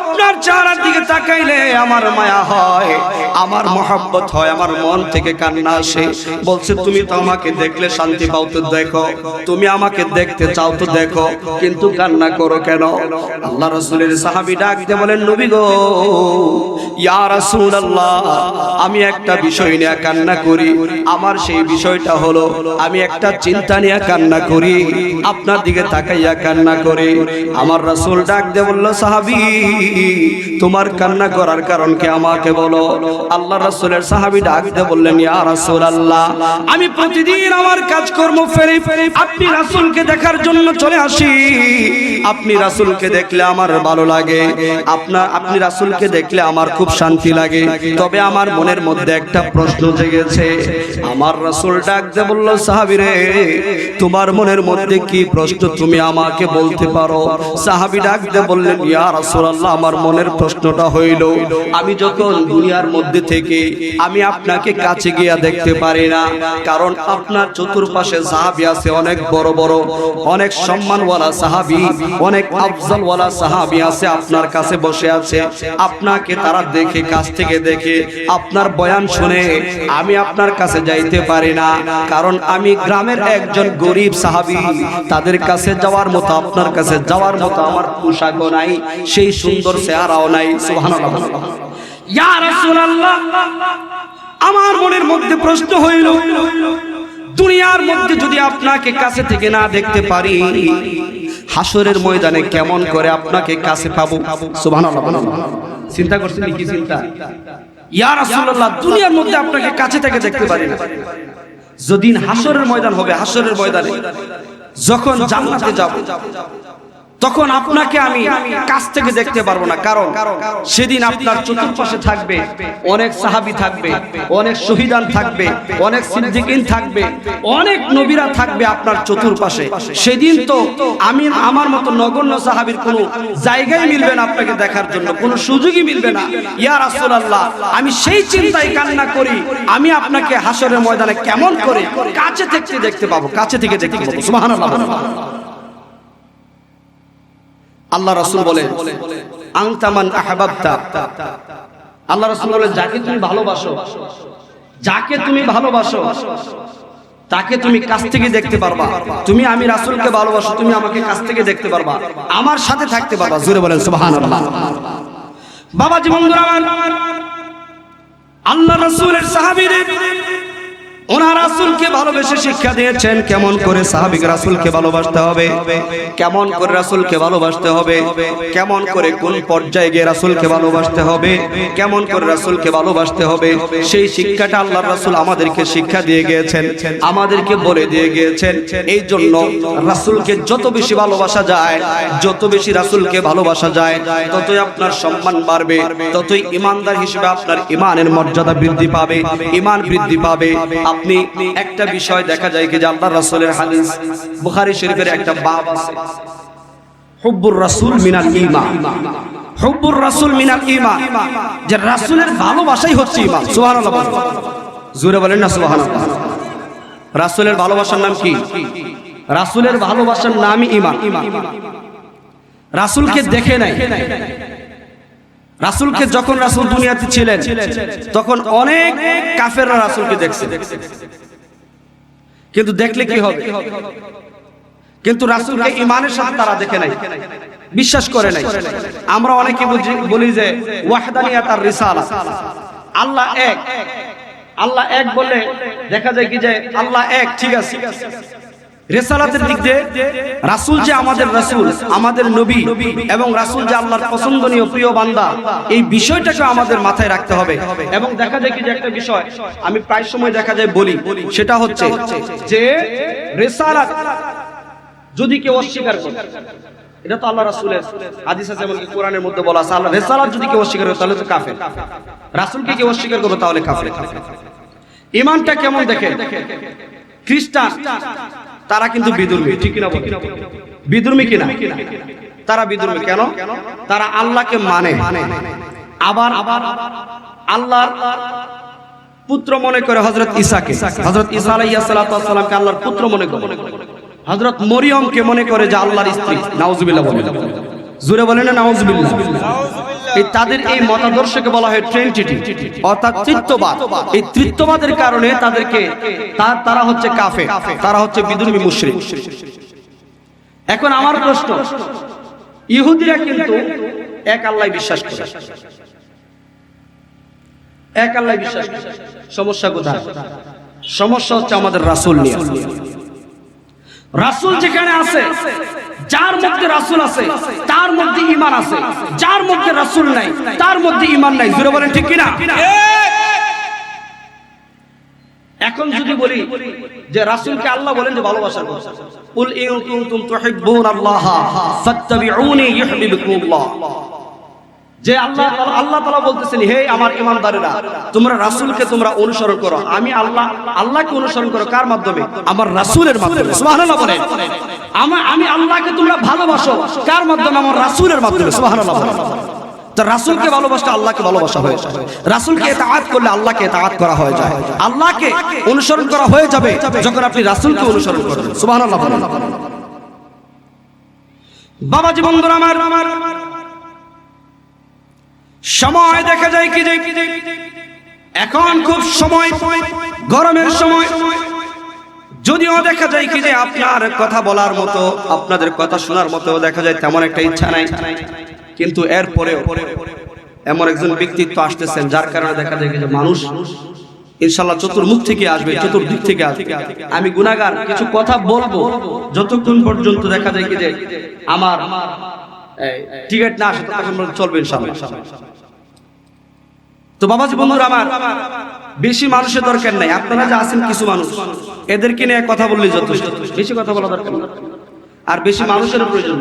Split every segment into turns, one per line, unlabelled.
আপনার চেহারার দিকে তাকাইলে আমার মায়া হয়, আমার মহব্বত হয়, আমার মন থেকে কান্না আসে। বলছে, তুমি তো আমাকে দেখলে শান্তি পাও তো দেখো, তুমি আমাকে দেখতে চাও তো দেখো, কিন্তু কান্না করো কেন? আল্লাহ রাসূলের সাহাবী ডাক দিয়ে বলেন, নবী গো, ইয়া রাসূলুল্লাহ, আমি একটা বিষয় নিয়ে কান্না করি। আমার সেই বিষয়টা হলো, আমি একটা চিন্তা নিয়ে কান্না করি, আপনার দিকে তাকাইয়া কান্না করি। আমার রাসূল ডাক দিয়ে বলল, সাহাবী তোমার কান্না করার কারণ কি আমাকে বলো? আল্লাহ রাসূলের সাহাবী ডাক দিয়ে বললেন, ইয়া রাসূলুল্লাহ, আমি প্রতিদিন আমার কাজকর্ম ফেরে ফেরে আপনি রাসূলকে দেখার জন্য চলে আসি। আপনি রাসূলকে দেখলে আমার ভালো লাগে আপনার আপনি রাসূলকে দেখলে আমার খুব শান্তি লাগে। তবে আমার মনের মধ্যে একটা প্রশ্ন জেগেছে। আমার রাসূল ডাক দিয়ে বলল, সাহাবী রে, তোমার মনের মধ্যে কি প্রশ্ন তুমি আমাকে বলতে পারো? সাহাবী ডাক দিয়ে বললেন, ইয়া আমার মনের প্রশ্নটা হইল, আমি যখন দুনিয়ার মধ্যে থেকে আমি আপনাকে কাছে গিয়া দেখতে পারি না, কারণ আপনার চতুর্পাশে আছে, অনেক বড় বড়, অনেক সম্মানওয়ালা অনেক আছে আপনার কাছে বসে আছে, আপনাকে তারা দেখে, কাছ থেকে দেখে, আপনার বয়ান শুনে, আমি আপনার কাছে যাইতে পারি না, কারণ আমি গ্রামের একজন গরিব সাহাবী, তাদের কাছে যাওয়ার মতো, আপনার কাছে যাওয়ার মতো আমার পোশাকও নাই সেই সুন্দর চেহারাও নাই আমার মনের মধ্যে প্রশ্ন হইল দুনিয়ার মধ্যে যদি আপনাকে কাছে থেকে না দেখতে পারি হাসরের ময়দানে কেমন করে আপনাকে কাছে পাবো? চিন্তা করছেন কি চিন্তা? ইয়া রাসূলুল্লাহ দুনিয়ার মধ্যে আপনাকে কাছে থেকে দেখতে পারি না। যেদিন হাসরের ময়দান হবে হাসরের ময়দানে। যখন জান্নাতে যাব তখন আপনাকে আমি কাছ থেকে দেখতে পারব না। কারণ সেদিন আপনার চতুর্পাশে থাকবে অনেক সাহাবি থাকবে অনেক শহীদান থাকবে অনেক সিদ্দিকিন থাকবে অনেক নবীরা থাকবে আপনার চতুর্পাশে। সেদিন তো আমি আমার মতো নগণ্য সাহাবির কোনো জায়গায় মিলবে না আপনাকে দেখার জন্য। কোনো সুযোগই মিলবে না। ইয়া রাসূলুল্লাহ আমি সেই চিন্তায় কান্না করি। আমি আপনাকে হাসরের ময়দানে কেমন করে কাছে থেকে দেখতে পাবো কাছে থেকে দেখতে পাবো। সুবহানাল্লাহ। আল্লাহ রাসূল বলেন আনতামান আহবাবতা। আল্লাহ রাসূল বলেন যাকে তুমি ভালোবাসো যাকে তুমি ভালোবাসো তাকে তুমি কাছ থেকে দেখতে পারবা। তুমি আমি রাসূলকে ভালোবাসো তুমি আমাকে কাছ থেকে দেখতে পারবা। আমার সাথে থাকতে পারবা। জোরে বলেন সুবহানাল্লাহ। বাবাজি বন্ধুরা আমার আল্লাহ রাসূলের সাহাবীদের ওনার রাসূলকে ভালোবেসে শিক্ষা দিয়েছেন, কেমন করে সাহাবিক রাসূলকে ভালোবাসতে হবে? কেমন করে রাসূলকে ভালোবাসতে হবে? কেমন করে কোন পর্যায়ে গিয়ে রাসূলকে ভালোবাসতে হবে? কেমন করে রাসূলকে ভালোবাসতে হবে? সেই শিক্ষাটা আল্লাহর রাসূল আমাদেরকে শিক্ষা দিয়ে গিয়েছেন, আমাদেরকে বলে দিয়ে গিয়েছেন। এই জন্য রাসূলকে যত বেশি ভালোবাসা যায়, যত বেশি রাসূলকে ভালোবাসা যায়, ততই আপনার সম্মান বাড়বে, ততই ইমানদার হিসেবে আপনার ইমানের মর্যাদা বৃদ্ধি পাবে, ইমান বৃদ্ধি পাবে। আপনি একটা বিষয় দেখা যায় কি যে আল্লাহ রাসূলের হাদিস, বুখারী শরীফের একটা বাব আছে। হুব্বুর রাসূল মিনাল ঈমান। হুব্বুর রাসূল মিনাল ঈমান। যে রাসূলের ভালোবাসাই হচ্ছে ঈমান। সুবহানাল্লাহ জোরে বলেন না সুবহানাল্লাহ। রাসূলের ভালোবাসার নাম কি? রাসূলের ভালোবাসার নামই ঈমান। রাসূলকে দেখে নাই। রাসূলকে যখন রাসূল দুনিয়াতে ছিলেন, তখন অনেক কাফেররা রাসূলকে দেখছে। কিন্তু দেখলে কি হবে? কিন্তু রাসূলকে ইমানের সাথে তারা দেখে নাই। বিশ্বাস করে নাই। আমরা অনেকে বলি যে, ওয়াহদানিয়াত তার রিসালা। আল্লাহ এক। আল্লাহ এক বলে দেখা যায় কি যে, আল্লাহ এক, ঠিক আছে। রেসালাতের দিক দিয়ে রাসূল যে আমাদের রাসূল, আমাদের নবী এবং রাসূল যে আল্লাহর পছন্দনীয় প্রিয় বান্দা, এই বিষয়টাকে আমাদের মাথায় রাখতে হবে। এবং দেখা যায় কি যে একটা বিষয়, আমি প্রায় সময় দেখা যায় বলি, সেটা হচ্ছে যে রেসালাত যদি কেউ অস্বীকার করে, এটা তো আল্লাহ রাসূলের হাদিস আছে এমনকি কোরআনের মধ্যে বলা আছে, আল্লাহ রেসালাত যদি কেউ অস্বীকার করে, তাহলে তো কাফের। রাসূলকে কেউ অস্বীকার করবে, তাহলে কাফের। ইমানটা কেমন দেখে খ্রিস্টান তারা কিন্তু বিদুর্মী। ঠিক কিনা বিদুর্মী কিনা তারা বিদুর্মী। কেন? তারা আল্লাহকে মানে। আবার আবার আল্লাহর পুত্র মনে করে হজরত ঈসাকে। হযরত ঈসা আলাইহিস সালাতু আল্লাহর পুত্র মনে করে। হজরত মরিয়মকে মনে করে যে আল্লাহর স্ত্রী। নাউজুবিল্লাহ বলে জোরে বলে না নাউজুবিল্লাহ। এই তাদের এই মতাদর্শকে বলা হয় ট্রেন্টিটি অর্থাৎ তৃত্ববাদ এই তৃত্ববাদের কারণে তাদেরকে তারা হচ্ছে কাফে তারা হচ্ছে বিদুর্মী মুশরিক। এখন আমার প্রশ্ন, ইহুদিরা কিন্তু এক আল্লাহ বিশ্বাস করে। এক আল্লাহ বিশ্বাস সমস্যা কোথায়? সমস্যা হচ্ছে আমাদের রাসূল নিয়ে। রাসূল যেখানে আছে, যার মধ্যে রাসূল আছে, তার মধ্যে ইমান আছে। যার মধ্যে রাসুল নাই, তার মধ্যে ইমান নাই। জোরে বলেন ঠিক কিনা? এখন যদি বলি যে রাসূলকে আল্লাহ বলেন যে ভালোবাসার কথা কুল ইন কুনতুম তুহিব্বুন আল্লাহ ফাত্তাবিউনি ইউহিব্বুকুমুল্লাহ। যে আল্লাহ আল্লাহ তাআলা বলতেছেন, হে আমার ইমানদারেরা তোমরা রাসূলকে তোমরা অনুসরণ করো। আমি আল্লাহ, আল্লাহকে অনুসরণ করো কার মাধ্যমে? আমার রাসূলের মাধ্যমে। আমার আমি আল্লাহকে তোমরা ভালোবাসো কার মাধ্যমে? আমার রাসূলের মাধ্যমে। তো রাসূলকে ভালোবাসলে আল্লাহকে ভালোবাসা হয়ে যায় রাসূলকে ইতাআত করলে আল্লাহকে ইতাআত করা হয়ে যায়। আল্লাহকে অনুসরণ করা হয়ে যাবে যখন আপনি রাসূলকে অনুসরণ করবেন সুবহানাল্লাহ বলেন। বাবাজি বন্ধুরা আমার আমার সময় দেখা যায় কি যে এখন খুব সময়, গরমের সময়। যদিও দেখা যায় কি যে আপনার কথা বলার মতো, আপনাদের কথা শোনার মতো দেখা যায় তেমন একটা ইচ্ছা নাই। কিন্তু এরপরেও এমন একজন ব্যক্তিত্ব আসতেছেন, যার কারণে দেখা যায় যে মানুষ ইনশাল্লাহ চতুর্মুখ থেকে আসবে, চতুর্দিক থেকে আসবে। আমি গুনাগার কিছু কথা বলব, যতক্ষণ পর্যন্ত দেখা যায় কি যে আমার টিকিট না আসে পর্যন্ত চলবে তো বাবাজি, বন্ধুরা আমার, বেশি মানুষের দরকার নাই। আপনারা যে আছেন কিছু মানুষ। এদেরকে নিয়ে কথা বললে যথেষ্ট। বেশি কথা বলা দরকার আর বেশি মানুষের প্রয়োজন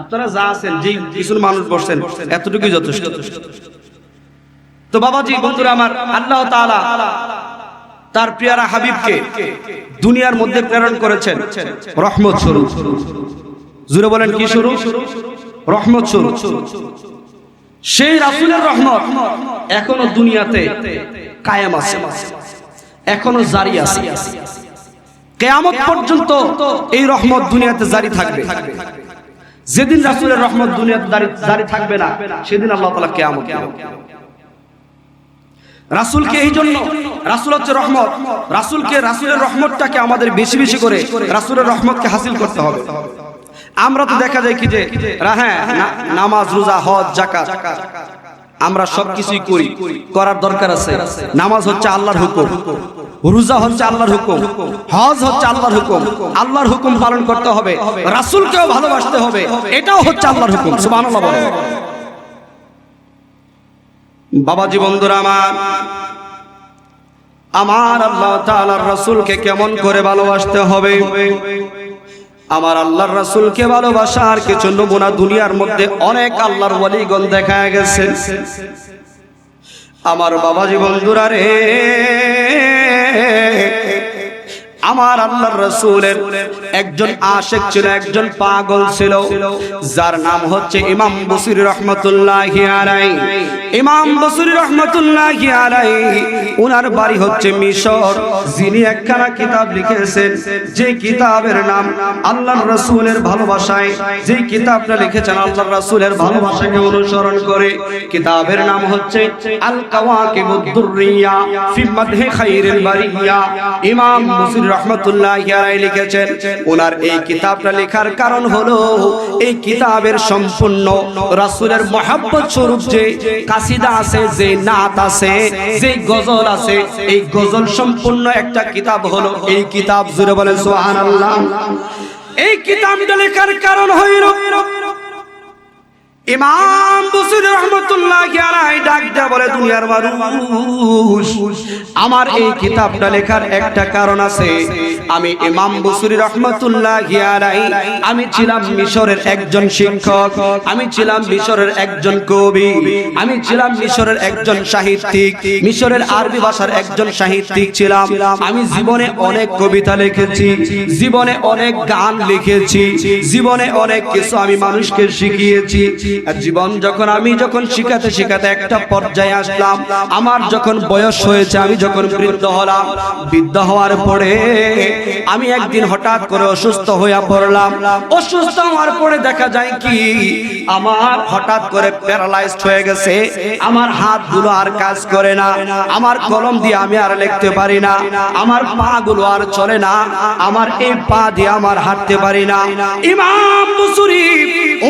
আপনারা যা আছেন, যে কিছু মানুষ বসছেন, এতটুকুই যথেষ্ট। তো বাবাজি, বন্ধুরা আমার, আল্লাহ তাআলা তার প্রিয়ারা হাবিবকে দুনিয়ার মধ্যে প্রেরণ করেছেন। রহমত স্বরূপ। জুড়ে বলেন, কি স্বরূপ রহমত স্বরূপ সেই রাসূলের রহমত এখনও দুনিয়াতে কায়েম আছে, এখনও জারি আছে। কেয়ামত পর্যন্ত এই রহমত দুনিয়াতে জারি থাকবে। যেদিন রাসূলের রহমত দুনিয়াতে জারি থাকবে না, সেদিন আল্লাহ তাআলা কেয়ামত রাসূলকে এই জন্য রাসূল হচ্ছে রহমত। রাসুলকে রাসূলের রহমতটাকে আমাদের বেশি বেশি করে রাসূলের রহমতকে হাসিল করতে হবে। আমরা তো দেখা যায় কি যে হ্যাঁ নামাজ, রোজা, হজ জাকাত আমরা সব কিছুই করি, করার দরকার আছে। নামাজ হচ্ছে আল্লাহর হুকুম, রোজা হচ্ছে আল্লাহর হুকুম, হজ হচ্ছে আল্লাহর হুকুম আল্লাহর হুকুম পালন করতে হবে, রাসূলকেও ভালোবাসতে হবে, এটাও হচ্ছে আল্লাহর হুকুম, সুবহানাল্লাহ বলেন। বাবাজি, বন্ধুরা আমার আমার আল্লাহ তাআলার রাসূলকে কেমন করে ভালোবাসতে হবে? আমার আল্লাহর রাসূলকে আর কিছু নমুনা দুনিয়ার মধ্যে অনেক আল্লাহর ওয়ালিগণ দেখা গেছে। আমার বাবাজি বন্ধুরা রে আমার আল্লাহর রাসূলের একজন আশেক ছিল, একজন পাগল ছিল, যার নাম হচ্ছে ইমাম বসির রহমতুল্লাহি আলাইহি। ইমাম বসির রহমতুল্লাহি আলাইহি ওনার বাড়ি হচ্ছে মিশর। যিনি একখানা কিতাব লিখেছেন, যে কিতাবের নাম আল্লাহর রাসূলের ভালোবাসায় যে কিতাবটা লিখেছেন আল্লাহর রাসূলের ভালোবাসাকে অনুসরণ করে, কিতাবের নাম হচ্ছে আল কাওয়াকিবুদ দুররিয়া ফি মাদহি খাইরিল বারিয়া। ইমাম মুসির রহমতুল্লাহি লিখেছেন। ওনার এই কিতাবটা লেখার কারণ হলো, এই কিতাবের সম্পূর্ণ রাসূলের মহব্বত স্বরূপ যে কাসিদা আছে, যে নাত আছে, যে গজল আছে, এই গজল সম্পূর্ণ একটা কিতাব হলো। এই কিতাব জুড়ে বলেন, সুবহানাল্লাহ। এই কিতাবটা লেখার কারণ হইল আমার এই কিতাবটা লেখার একটা কারণ আছে। আমি ইমাম বসির রহমতুল্লাহ আমি ছিলাম মিশরের একজন শিক্ষক, আমি ছিলাম মিশরের একজন কবি, আমি ছিলাম মিশরের একজন সাহিত্যিক, মিশরের আরবি ভাষার একজন সাহিত্যিক ছিলাম। আমি জীবনে অনেক কবিতা লিখেছি, জীবনে অনেক গান লিখেছি, জীবনে অনেক কিছু আমি মানুষকে শিখিয়েছি জীবন যখন আমি যখন শিখাতে শিখাতে একটা পর্যায়ে আসলাম, আমার যখন বয়স হয়েছে, আমি যখন বৃদ্ধ হলাম, বৃদ্ধ হওয়ার পরে আমি একদিন হঠাৎ করে অসুস্থ হয়ে পড়লাম। অসুস্থ হওয়ার পরে দেখা যায় কি, আমার হঠাৎ করে প্যারালাইজড হয়ে গেছে, আমার হাতগুলো আর কাজ করে না, আমার কলম দিয়ে আমি আর লিখতে পারি না, আমার পা গুলো আর চলে না, আমার এই পা দিয়ে আমার হাঁটতে পারি না। ইমাম বুসুরি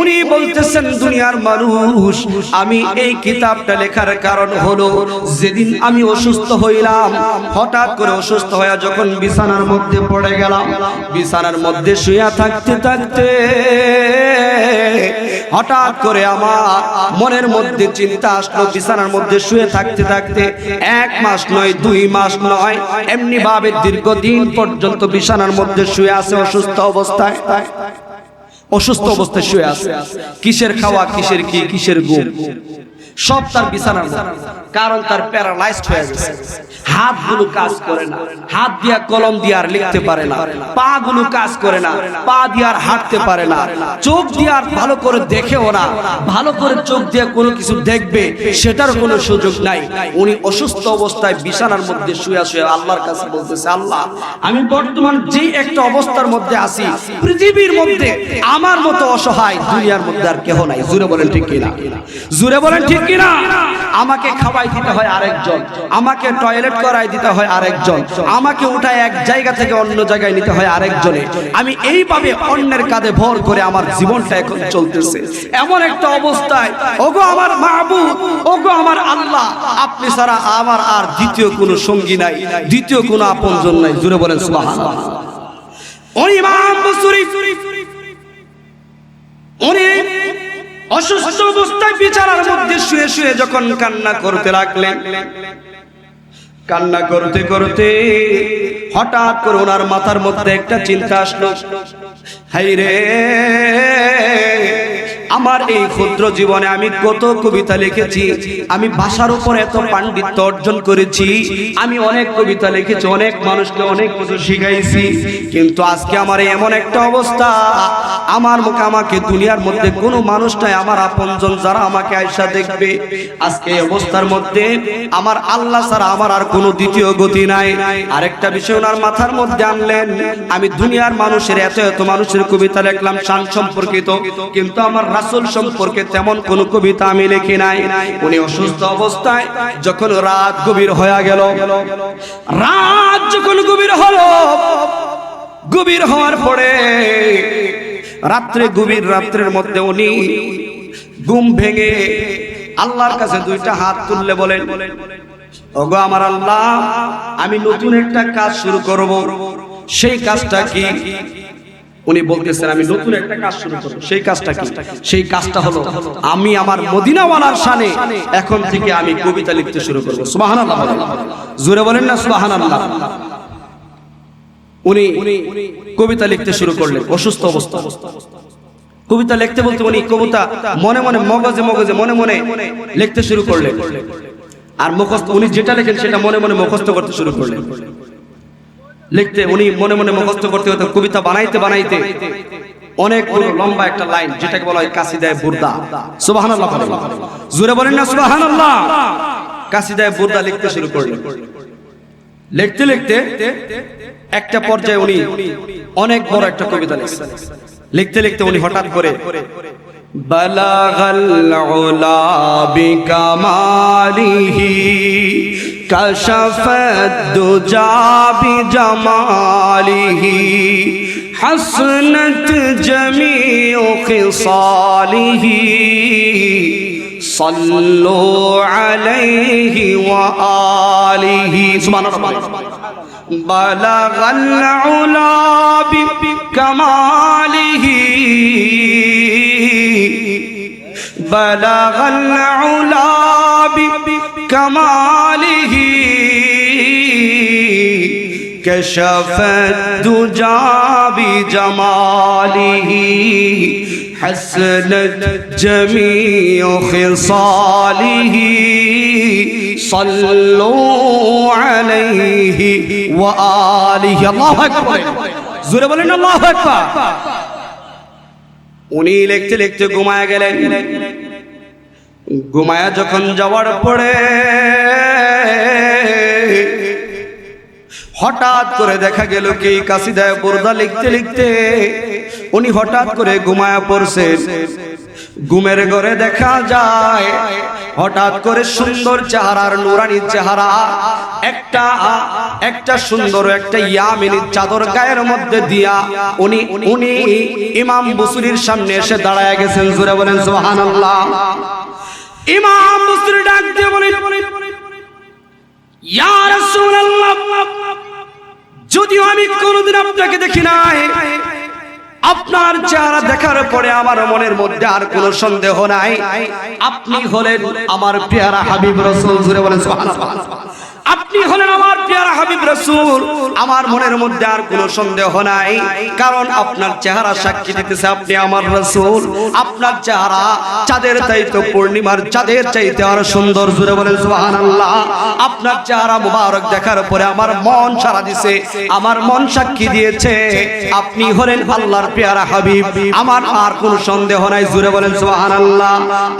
উনি বলতেছেন দুনিয়ার মানুষ, আমি এই কিতাবটা লেখার কারণ হলো, যেদিন আমি অসুস্থ হইলাম, হঠাৎ করে অসুস্থ হয়ে যখন বিছানার মধ্যে পড়ে গেলাম, বিছানার মধ্যে শুয়ে থাকতে থাকতে হঠাৎ করে আমার মনের মধ্যে চিন্তা আসলো, বিছানার মধ্যে শুয়ে থাকতে থাকতে এক মাস নয়, দুই মাস নয় এমনি ভাবে দীর্ঘদিন পর্যন্ত বিছানার মধ্যে শুয়ে আছে অসুস্থ অবস্থায়। অসুস্থ অবস্থায় শুয়ে আছে। কিসের খাওয়া কিসের কি কিসের ঘুম? সব তার বিছানার কারণ তার প্যারালাইজড হয়ে গেছে। হাতগুলো কাজ করে না, হাত দিয়া কলম দিয়ে আর লিখতে পারে না পা গুলো কাজ করে না, পা দিয়ে আর হাঁটতে পারে না, চোখ দিয়ে আর ভালো করে দেখেও না, ভালো করে চোখ দিয়ে কোনো কিছু দেখবে, সেটার কোনো সুযোগ নাই। উনি অসুস্থ অবস্থায় বিছানার মধ্যে শুয়ে শুয়ে আল্লাহর কাছে বলতেছে, আল্লাহ, আমি বর্তমান যে একটা অবস্থার মধ্যে আছি, পৃথিবীর মধ্যে আমার মতো অসহায় দুনিয়ার মধ্যে আর কেহ নাই। জুড়ে বলেন ঠিক কিনা? জুড়ে বলেন ঠিক কিনা? আমাকে খাওয়াই দিতে হয় আরেকজন। আমাকে টয়লেট করাই দিতে হয় আরেকজন। আমাকে উঠায় এক জায়গা থেকে অন্য জায়গায় নিতে হয় আরেকজনে। আমি এইভাবে অন্যের কাঁধে ভর করে আমার জীবনটা এখন চলতেছে। এমন একটা অবস্থায়, ওগো আমার মাহবুব, ওগো আমার আল্লাহ, আপনি ছাড়া আমার আর দ্বিতীয় কোনো সঙ্গী নাই, দ্বিতীয় কোনো আপনজন নাই। জুড়ে বলেন সুবহানাল্লাহ। ওই ইমাম বসরি উনি অসুস্থ অবস্থায় বিছানার মধ্যে শুয়ে শুয়ে যখন কান্না করতে লাগলেন। কান্না করতে করতে হঠাৎ করে ওনার মাথার মধ্যে একটা চিন্তা আসলো। হাই রে আমার এই ক্ষুদ্র জীবনে আমি কত কবিতা লিখেছি, আমি ভাষার উপর এত পাণ্ডিত্য অর্জন করেছি, আমি অনেক কবিতা লিখেছি, অনেক মানুষকে অনেক কিছু শিখাইছি, কিন্তু আজকে আমার এমন একটা অবস্থা, আমার মুখে আমাকে দুনিয়ার মধ্যে কোনো মানুষ নাই, আমার আপনজন যারা আমাকে আয়সা দেখবে, আজকে এই অবস্থার মধ্যে আমার আল্লাহ ছাড়া আমার আর কোনো দ্বিতীয় গতি নাই। আরেকটা বিষয় ওনার মাথার মধ্যে আনলেন, আমি দুনিয়ার মানুষের, এত এত মানুষের কবিতা লিখলাম শান সম্পর্কিত, কিন্তু আমার রাসূল সম্পর্কে তেমন কোন কবিতা আমি লিখি নাই। উনি অসুস্থ অবস্থায় যখন রাত গভীর হয়ে গেল, রাত যখন গভীর হলো, গভীর হওয়ার পরে রাত্রে গভীর রাত্রের মধ্যে উনি ঘুম ভেঙে আল্লাহর কাছে দুইটা হাত তুললে বলেন, ওগো আমার আল্লাহ, আমি নতুন একটা কাজ শুরু করব। সেই কাজটা কি? উনি বলতেছেন আমি নতুন একটা কাজ শুরু করব। সেই কাজটা কি? সেই কাজটা হলো আমি আমার মদিনাওয়ালার শানে এখন থেকে আমি কবিতা লিখতে শুরু করব। সুবহানাল্লাহ। জোরে বলেন না সুবহানাল্লাহ। উনি কবিতা লিখতে শুরু করলেন অসুস্থ অবস্থা। কবিতা লিখতে বলতে উনি কবিতা মনে মনে মগজে মগজে মনে মনে লিখতে শুরু করলেন। আর মুখস্থ উনি যেটা লেখেন সেটা মনে মনে মুখস্থ করতে শুরু করলেন। লিখতে উনি মনে মনে মুখস্থ করতে করতে কবিতা বানাইতে বানাইতে অনেক বড় লম্বা একটা লাইন, যেটাকে বলা হয় কাসিদায় বুরদা। সুবহানাল্লাহ। জোরে বলেন না, সুবহানাল্লাহ। কাসিদায় বুরদা লিখতে শুরু করলেন। লিখতে লিখতে একটা পর্যায়ে উনি অনেক বড় একটা কবিতা লিখতে লিখতে উনি হঠাৎ করে بلغ العلا بكماله كشف الدجى بجماله. حسنت جميع خصاله. صلوا عليه وآله. سبحان الله بلغ العلا بكماله. بلغ العلا بكماله كشف الدجى بجماله حسنت جميع خصاله. صلوا عليه وآله. الله أكبر. زور بولن الله أكبر. উনি লিখতে লিখতে ঘুমায় গেলেন। ঘুমায়া যখন যাওয়ার পরে হঠাৎ করে দেখা গেল কি কাশিদায় বোরদা লিখতে লিখতে উনি হঠাৎ করে ঘুমায়া পড়ছেন। ঘুমের ঘরে দেখা যায়, হঠাৎ করে সুন্দর চেহারার নুরানি চেহারা, একটা একটা সুন্দর একটা ইয়ামিনী চাদর গায়ের মধ্যে দিয়া উনি উনি ইমাম বসুরির সামনে এসে দাঁড়ায় গেছেন জুড়ে বলেন, সুবহানাল্লাহ। ইমাম বসুরি ডাক দিয়ে বলে যদিও আমি কোনোদিন আপনাকে দেখি নাই আপনার চেহারা দেখার পরে আমার মনের মধ্যে আর কোনো সন্দেহ নাই আপনি হলেন আমার পেয়ারা হাবিব রসুল জুড়ে বলেন। আপনি হলেন আমার পেয়ারা হাবিব রসুল। আমার মনের মধ্যে আর কোনো সন্দেহ নাই। কারণ আপনার চেহারা সাক্ষী দিতেছে আপনি আমার রসুল। আপনার চেহারা চাঁদের চাইতে পূর্ণিমার চাঁদের চাইতে আর সুন্দর জুড়ে বলেন সুবহানাল্লাহ। আপনার চেহারা মুবারক দেখার পরে আমার মন সারা দিছে, আমার মন সাক্ষী দিয়েছে, আপনি হলেন আল্লাহর পেয়ারা হাবিব। আমার আর কোনো সন্দেহ নাই জুড়ে বলেন সুবহানাল্লাহ।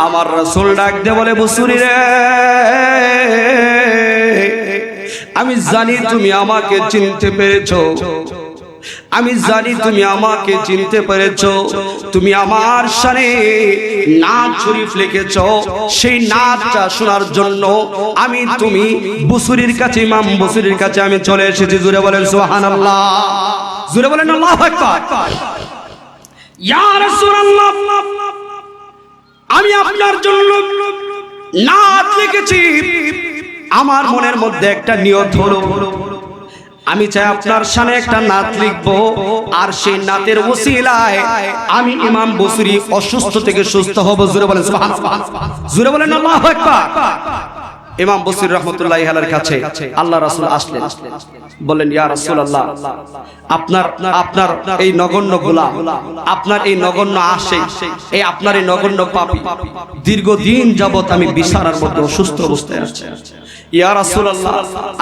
আমার রসুল ডাক দে বলে বসুরি রে। আমি জানি তুমি আমাকে চিনতে পেরেছ। আমি জানি তুমি আমাকে চিনতে পেরেছ। তুমি আমার সানে নাচ শরীফ লিখেছ। সেই নাচটা শোনার জন্য আমি তুমি বুসুরির কাছে ইমাম বুসুরির কাছে আমি চলে এসেছি। জুড়ে বলেন সুবহানাল্লাহ। জুড়ে বলেন আল্লাহু আমি আপনার জন্য নাচ লিখেছি। আমার মনের মধ্যে একটা নিয়ত হলো, আমি চাই আপনার সামনে একটা নাত লিখব, আর সেই নাতের ওসিলায় আমি ইমাম বসরি অসুস্থ থেকে সুস্থ হব। জুড়ে বলেন। জুড়ে বলেন, আল্লাহু আকবার। ইমাম বসির রহমতুল্লাহ আলার কাছে আল্লাহ রাসূল আসলেন, বললেন, ইয়া রাসূলুল্লাহ, আপনার আপনার এই নগণ্য গোলাম, আপনার এই নগণ্য আশে এই আপনার এই নগণ্য পাপী, দীর্ঘদিন যাবত আমি বিছানার মধ্যে অসুস্থ অবস্থায় আছি। ইয়া রাসূলুল্লাহ,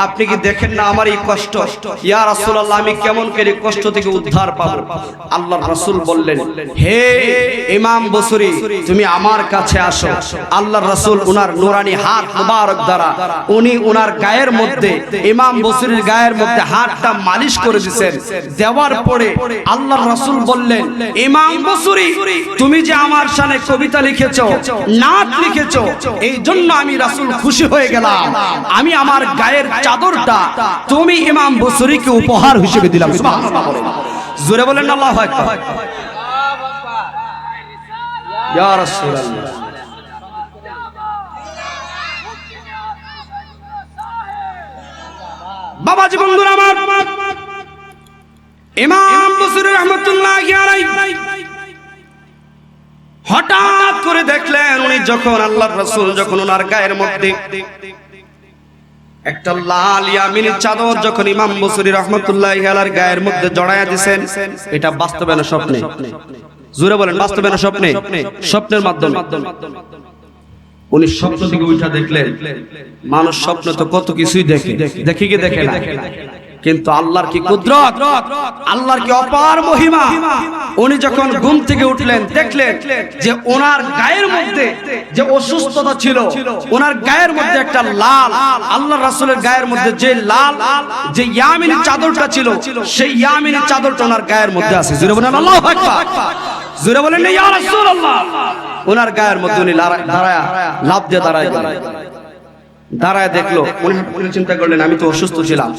আপনি কি দেখেন না আমার এই কষ্ট? ইয়া রাসূলুল্লাহ, আমি কেমন করে কষ্ট থেকে উদ্ধার পাবো? আল্লাহর রাসূল বললেন, হে ইমাম বসরি, তুমি আমার কাছে আসো। আল্লাহর রাসূল উনার নুরানি হাত মুবারক দ্বারা, উনি উনার গায়ের মধ্যে, ইমাম বসরির গায়ের মধ্যে হাতটা মালিশ করে দিবেন দেওয়ার পরে আল্লাহর রাসূল বললেন, ইমাম বসরি, তুমি যে আমার শানে কবিতা লিখেছো নাট লিখেছো এই জন্য আমি রাসূল খুশি হয়ে গেলাম। আমি আমার গায়ের চাদরটা তুমি ইমাম বসরিকে উপহার হিসেবে দিলাম। জোরে বলেন আল্লাহু ইয়া রাসূলুল্লাহ। আমার, ইমাম বসরি রহমতুল্লাহ হঠাৎ করে দেখলেন উনি যখন আল্লাহ রাসূল, যখন ওনার গায়ের মধ্যে একটা লাল ইয়ামিনের চাদর যখন ইমাম বসুরি রহমতুল্লাহ আলার গায়ের মধ্যে জড়ায়া দিছেন, এটা বাস্তবে না স্বপ্নে। জুড়ে বলেন বাস্তবে না স্বপ্নে? স্বপ্নের মাধ্যমে। উনি স্বপ্ন থেকে উঠা দেখলেন, মানুষ স্বপ্ন তো কত কিছুই দেখে। দেখি কি দেখে না? কিন্তু আল্লাহর কি কুদরত? আল্লাহর কি অপার মহিমা? উনি যখন ঘুম থেকে উঠলেন দেখলেন যে ওনার গায়ের মধ্যে যে অসুস্থতা ছিল ওনার গায়ের মধ্যে একটা লাল আল্লাহ রাসূলের গায়ের মধ্যে যে লাল যে ইয়ামিনী চাদরটা ছিল সেই ইয়ামিনী চাদরটা ওনার গায়ের মধ্যে আছে। জুড়ে বলেন আল্লাহু আকবার। জুড়ে বলেন ইয়া রাসূলুল্লাহ। ওনার গায়ের মধ্যে উনি দাঁড়ায়া লাভ দিয়ে দাঁড়ায় দাঁড়ায় দেখল। চিন্তা করলেন, আমি তো অসুস্থ ছিলাম।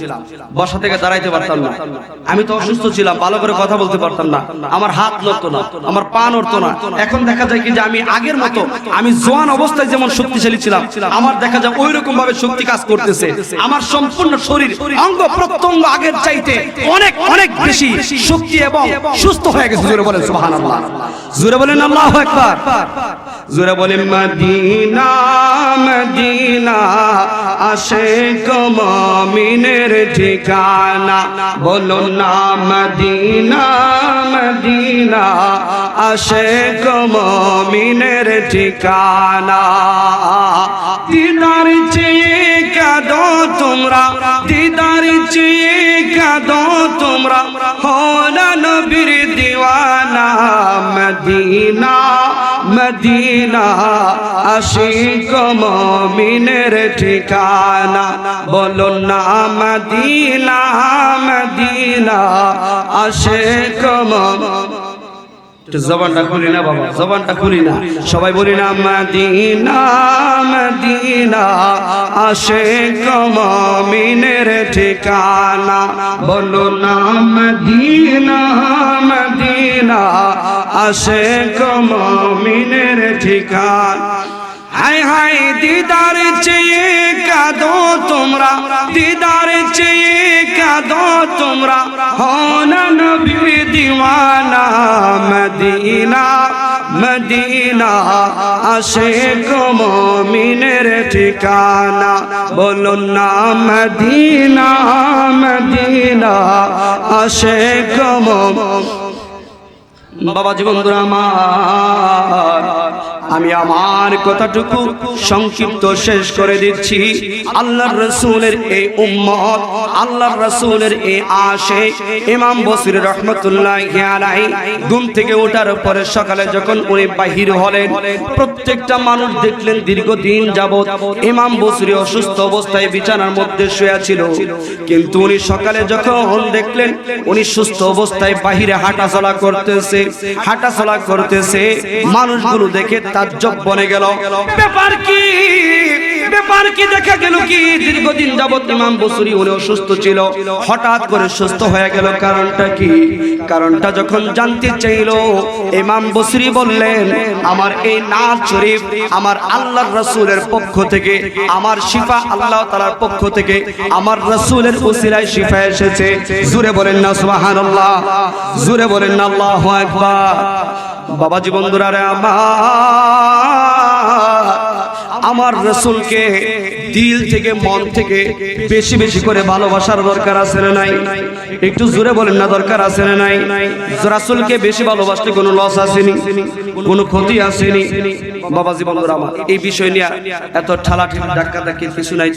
বসা থেকে দাঁড়াইতে পারতাম না। আমি তো অসুস্থ ছিলাম, ভালো করে কথা বলতে পারতাম না। আমার হাত নড়তো না, আমার পা নড়তো না। এখন দেখা যায় কি যে আমি আগের মতো, আমি জোয়ান অবস্থায় যেমন শক্তিশালী ছিলাম, আমার দেখা যায় ওই রকম ভাবে শক্তি কাজ করতেছে। আমার সম্পূর্ণ শরীর অঙ্গ প্রত্যঙ্গ আগের চাইতে অনেক অনেক বেশি শক্তি এবং সুস্থ হয়ে গেছে। জোরে বলেন, সুবহানাল্লাহ। জোরে বলেন, আল্লাহু আকবার। জোরে বলেন মদিনা মদিনা, আশেক মুমিনের ঠিকানা। বলো না, মদিনা মদিনা, আশেক মুমিনের ঠিকানা। দিদার চেয়ে কাঁদো তোমরা, দিদার চেয়ে কাঁদো তোমরা। হো না নবীর দিওয়ানা, মদিনা। মদিনা আশিক মমিনের ঠিকানা। বলো না মদিনা মদিনা মমিনের একটু জবানটা খুলি না বাবা, জবানটা খুলি না। সবাই বলি না, মদিনা মদিনা আসে কমিনের ঠিকানা। বলো না, মদিনা মদিনা আসে কমিনের ঠিকানা। হাই হাই দিদার চেয়ে কাঁদো তোমরা, দিদার চেয়ে কাঁদো তোমরা। হনা নবী দিওয়ানা মদিনা মদিনা আসে মমিনের ঠিকানা। বলো না মদিনা মদিনা আসে কম বাবাজি বন্ধুরা আমার আমি আমার কথাটুকু সংক্ষিপ্ত শেষ করে দিচ্ছি। আল্লাহর রসুলের এই উম্মত, আল্লাহর রসুলের এই আশে ইমাম বসির রহমতুল্লাহ আলাই ঘুম থেকে ওঠার পরে সকালে যখন উনি বাহির হলেন, প্রত্যেকটা মানুষ দেখলেন দীর্ঘদিন যাবৎ ইমাম বসরি অসুস্থ অবস্থায় বিছানার মধ্যে শুয়ে ছিল। কিন্তু উনি সকালে যখন দেখলেন উনি সুস্থ অবস্থায় বাহিরে হাঁটাচলা করতেছে হাঁটাচলা করতেছে, মানুষগুলো দেখে তাজ্জব বনে গেল। ব্যাপার কি? ব্যাপার কি দেখা গেল কি? দীর্ঘদিন যাবত ইমাম বসুরি উনি অসুস্থ ছিল। হঠাৎ করে সুস্থ হয়ে গেল কারণটা কি? কারণটা যখন জানতে চাইল, ইমাম বসুরি বললেন, আমার এই নাচ শরীফ আমার আল্লাহর রাসূলের পক্ষ থেকে, আমার শিফা আল্লাহ তাআলার পক্ষ থেকে, আমার রাসূলের উসিলায় শিফা এসেছে। জুরে বলেন না সুবহানাল্লাহ জুরে বলেন না আল্লাহু আকবার। বাবাজি বন্ধুরা রে আমার আমার রসুলকে দিল থেকে মন থেকে বেশি বেশি করে ভালোবাসার দরকার আছে না নাই? একটু জোরে বলেন না দরকার আছে না নাই? রাসুলকে বেশি ভালোবাসলে কোনো লস আসেনি কোনো ক্ষতি আসেনি? বাবাজি বন্ধুরা আমার এই বিষয় নিয়ে এত ঠালা ঠালা ধাক্কা ধাক্কি কিছু নাই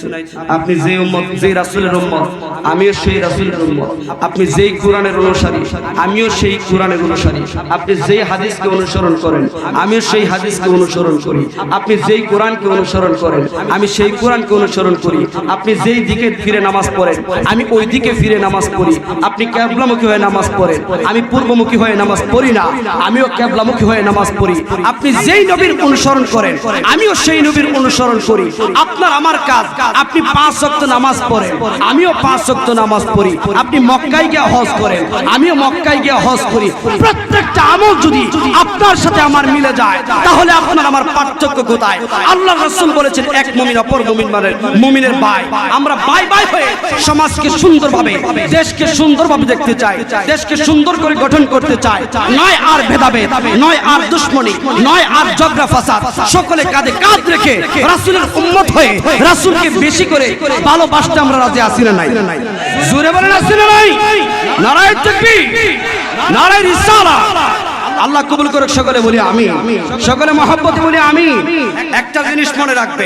আপনি যে উম্মত যে রাসুলের উম্মত আমিও সেই রাসুলের উম্মত। আপনি যেই কোরআনের অনুসারী আমিও সেই কোরআনের অনুসারী। আপনি যেই হাদিসকে অনুসরণ করেন আমিও সেই হাদিসকে অনুসরণ করি। আপনি যেই কোরআনকে অনুসরণ করেন। আমি সেই কোরআনকে অনুসরণ করি। আপনি যেই দিকে ফিরে নামাজ পড়েন, আমি ওই দিকে ফিরে নামাজ পড়ি। আপনি ক্যাবলামুখী হয়ে নামাজ পড়েন। আমি পূর্বমুখী হয়ে নামাজ পড়ি না, আমিও ক্যাবলামুখী হয়ে নামাজ পড়ি। আপনি যেই নবীর অনুসরণ করেন, আমিও সেই নবীর অনুসরণ করি। আপনার আমার কাজ, আপনি পাঁচ শক্ত নামাজ পড়েন, আমিও পাঁচ শক্ত নামাজ পড়ি। আপনি মক্কায় গিয়ে হজ করেন, আমিও মক্কায় গিয়ে হজ করি। প্রত্যেকটা আমল যদি আপনার সাথে আমার মিলে যায়, তাহলে আপনার আমার পার্থক্য কোথায়? আল্লাহ রাসূল বলেছেন, এক মুমিন অপর মুমিন মানে মুমিনের ভাই আমরা ভাই ভাই হয়ে সমাজকে সুন্দরভাবে, দেশকে সুন্দরভাবে দেখতে চাই, দেশকে সুন্দর করে গঠন করতে চাই। নয় আর ভেদাভেদ, নয় আর দুশ্মনী, নয় আর ঝগড়া ফাসাদ। সকলে কাঁধে কাঁধ রেখে রাসূলের উম্মত হয়ে রাসুলকে বেশি করে ভালোবাসতে আমরা রাজি আসি না নাই? জোরে বলেন, আছি না নাই? নারায়ণ তাকবীর নারায়ণ রিসালা আল্লাহ কবুল করুক সকলে বলি আমি সকলে মহব্বতে বলি আমি একটা জিনিস মনে রাখবে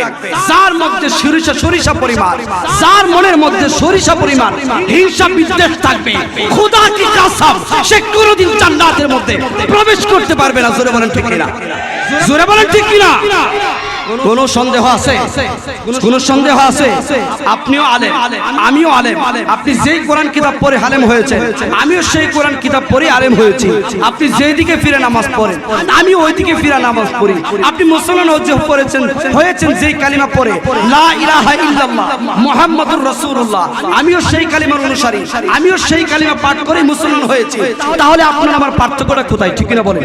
যার মধ্যে সরিষা সরিষা পরিমাণ যার মনের মধ্যে সরিষা পরিমাণ হিংসা বিদ্বেষ থাকবে খোদা কি কাসাব সে কোনোদিন জান্নাতের মধ্যে প্রবেশ করতে পারবে না। জোরে বলেন ঠিক কিনা? জোরে বলেন ঠিক কিনা? কোন সন্দেহ আছে? কোন সন্দেহ আছে? আপনিও আলেম, আমিও আলেম। আপনি যেই কোরআন কিতাব পড়ে আলেম হয়েছে আমিও সেই কোরআন কিতাব পড়ে আলেম হয়েছি। আপনি যেই দিকে ফিরে নামাজ পড়েন আমি ওই দিকে ফিরে নামাজ পড়ি। আপনি মুসলমান হচ্ছে পড়েছেন, হয়েছেন যেই কালিমা পড়ে, লা ইলাহা ইল্লাল্লাহ, মুহাম্মাদুর রাসূলুল্লাহ। আমিও সেই কালিমার অনুসারী, আমিও সেই কালিমা পাঠ করে মুসলমান হয়েছি। তাহলে আপনার আমার পার্থক্যটা কোথায়? ঠিক কিনা বলেন।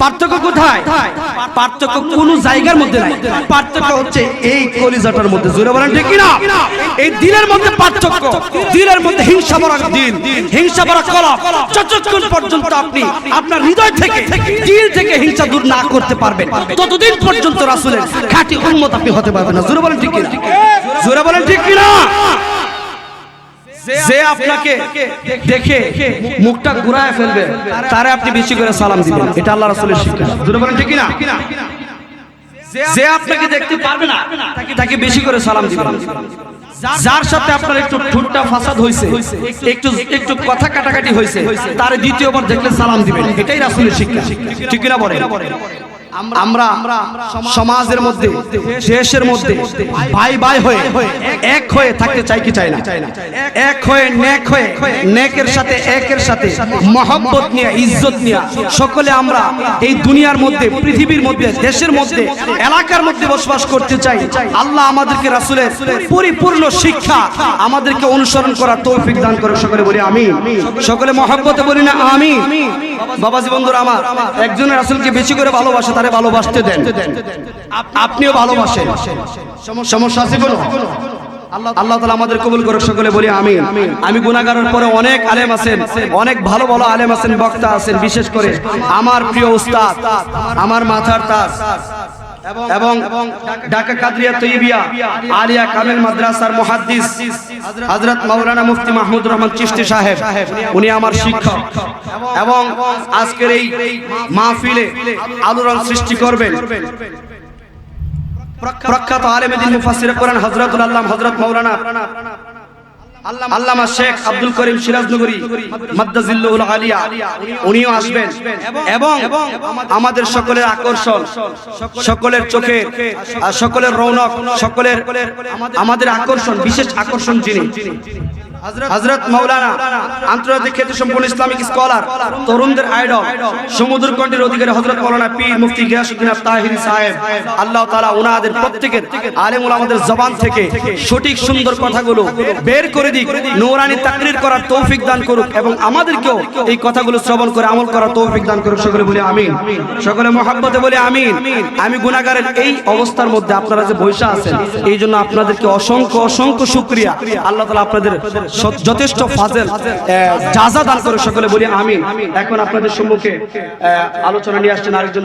পার্থক্য কোথায়? পার্থক্য কোন জায়গার মধ্যে নাই। পার্থক্য হচ্ছে এই কলিজাটার মধ্যে। জোরে বলেন ঠিক কিনা? এই দিলের মধ্যে পার্থক্য। দিলের মধ্যে হিংসা ভরা দিল হিংসা ভরা কলম যতক্ষণ পর্যন্ত আপনি আপনার হৃদয় থেকে দিল থেকে হিংসা দূর না করতে পারবেন। ততদিন পর্যন্ত রাসূলের খাঁটি উম্মত আপনি হতে পারবেন না। জোরে বলেন ঠিক কিনা? জোরে বলেন ঠিক কিনা? যে আপনাকে দেখে মুখটা ঘুরায় ফেলবে তারে আপনি বেশি করে সালাম দিবেন। এটা আল্লাহ রাসূলের শিক্ষা। জোরে বলেন ঠিক কিনা? যে আপনাকে দেখতে পারবে না তাকে বেশি করে সালাম দিবেন। যার সাথে আপনার একটু ঠুটটা ফাসাদ হয়েছে একটু একটু কথা কাটাকাটি হয়েছে তার দ্বিতীয়বার দেখলে সালাম দিবেন। এটাই রাসূলের শিক্ষা। ঠিক কিনা বলেন? আমরা সমাজের মধ্যে দেশের মধ্যে ভাই ভাই হয়ে এক হয়ে থাকতে চাই কি চাই না? এক হয়ে নেক হয়ে নেকের সাথে একের সাথে মহব্বত নিয়ে ইজ্জত নিয়ে সকলে আমরা এই দুনিয়ার মধ্যে পৃথিবীর মধ্যে দেশের মধ্যে এলাকার মধ্যে বসবাস করতে চাই। আল্লাহ আমাদেরকে রাসুলের পরিপূর্ণ শিক্ষা আমাদেরকে অনুসরণ করার তৌফিক দান করে সকলে বলি আমি সকলে মহব্বতে বলি না আমি বাবাজি বন্ধুরা আমার একজনের রাসূলকে বেশি করে ভালোবাসে তারে ভালোবাসতে দেন। আপনিও ভালোবাসেন। সমস্যা আছে কোনো? আল্লাহ তালা আমাদের কবুল করে সকলে বলি আমি আমি গুনাগারের পরে অনেক আলেম আছেন, অনেক ভালো ভালো আলেম আছেন, বক্তা আছেন, বিশেষ করে আমার প্রিয় উস্তাদ, আমার মাথার তাজ। এবং ঢাকা কাদরিয়া তৈবিয়া আলিয়া কামেল মাদ্রাসার মুহাদ্দিস হযরত মাওলানা মুফতি মাহমুদ রহমান চিশতি সাহেব উনি আমার শিক্ষক। এবং আজকের এই মাহফিলে আলোড়ন সৃষ্টি করবেন প্রখ্যাত আলেম দিন মুফাসসির কোরআন হযরতুল আল্লাহ হযরত মাওলানা আল্লামা শেখ আব্দুল করিম সিরাজনগরী মাদ্দাজিল্লুল আলিয়া, উনিও আসবেন। এবং আমাদের সকলের আকর্ষণ, সকলের চোখে সকলের রৌনক, সকলের আমাদের আকর্ষণ, বিশেষ আকর্ষণ যিনি। হযরত মাওলানা আন্তর্জাতিক খ্যাতি সম্পন্ন ইসলামিক স্কলার, তরুণদের আইডল সমুদ্র কণ্ঠের অধিকারী হযরত মাওলানা পীর মুফতি গিয়াসউদ্দিন তাহিরি সাহেব। আল্লাহ তাআলা ওনাদের প্রত্যেকের আলেম ওলামাদের জবান থেকে সঠিক সুন্দর কথাগুলো বের করে দিক, নূরানি তাকরীর করার তৌফিক দান করুক এবং আমাদেরকেও এই কথাগুলো শ্রবণ করে আমল করার তৌফিক দান করুক। সকলে বলে আমিন। সকলে মহাব্বতে বলে আমিন। আমি গুনাহগারের এই অবস্থার মধ্যে আপনারা যে বৈশা আছেন, এই জন্য আপনাদেরকে অসংখ্য অসংখ্য শুকরিয়া। আল্লাহ তালা আপনাদের যথেষ্ট ফাজেল। যা যা দান করে সকলে বলি আমি এখন আপনাদের সম্মুখে আলোচনা নিয়ে আসছেন আরেকজন